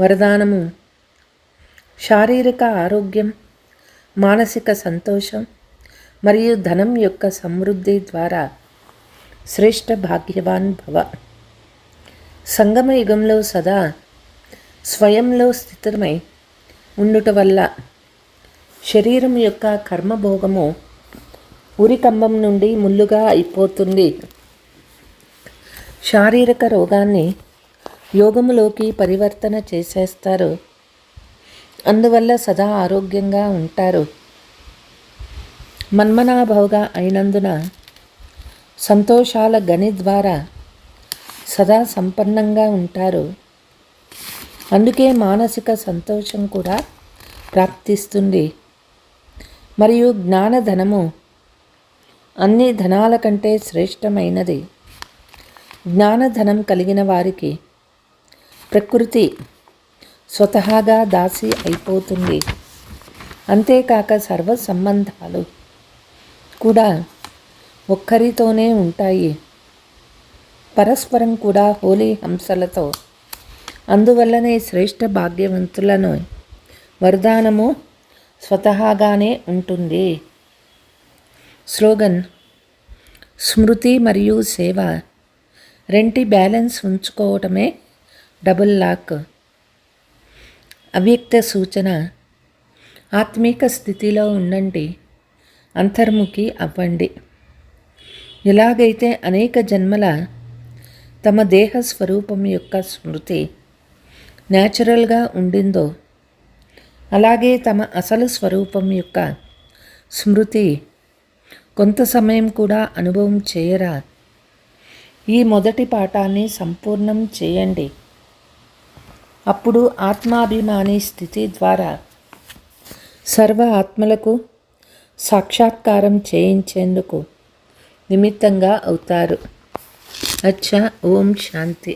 వరదానము. శారీరక ఆరోగ్యం మానసిక సంతోషం మరియు ధనం యొక్క సమృద్ధి ద్వారా శ్రేష్ఠ భాగ్యవాన్ భవ. సంగమ యుగంలో సదా స్వయంలో స్థితమై ఉండుట వల్ల శరీరం యొక్క కర్మభోగము ఉరికంబం నుండి ముల్లుగా అయిపోతుంది. శారీరక రోగాన్ని యోగములోకి పరివర్తన చేసేస్తారు. అందువల్ల సదా ఆరోగ్యంగా ఉంటారు. మన్మనాభవగా అయినందున సంతోషాల గని ద్వారా సదా సంపన్నంగా ఉంటారు. అందుకే మానసిక సంతోషం కూడా ప్రాప్తిస్తుంది. మరియు జ్ఞానధనము అన్ని ధనాల కంటే శ్రేష్టమైనది. జ్ఞానధనం కలిగిన వారికి ప్రకృతి స్వతహాగా దాసి అయిపోతుంది. అంతేకాక సర్వ సంబంధాలు కూడా ఒక్కరితోనే ఉంటాయి. పరస్పరం కూడా హోలీ హంసలతో. అందువల్లనే శ్రేష్ఠ భాగ్యవంతులను వరదానము స్వతహాగానే ఉంటుంది. స్లోగన్ స్మృతి మరియు సేవ రెంటి బ్యాలెన్స్ ఉంచుకోవటమే డబుల్ లాక్ అవ్యక్త సూచన ఆత్మీక స్థితిలో ఉండండి అంతర్ముఖి అవ్వండి ఎలాగైతే అనేక జన్మల తమ దేహ స్వరూపం యొక్క స్మృతి న్యాచురల్గా ఉండిందో అలాగే తమ అసలు స్వరూపం యొక్క స్మృతి కొంత సమయం కూడా అనుభవం చేయరా ఈ మొదటి పాఠాన్ని సంపూర్ణం చేయండి అప్పుడు ఆత్మాభిమాని స్థితి ద్వారా సర్వ ఆత్మలకు సాక్షాత్కారం చేయించేందుకు నిమిత్తంగా అవుతారు. అచ్చా ఓం శాంతి.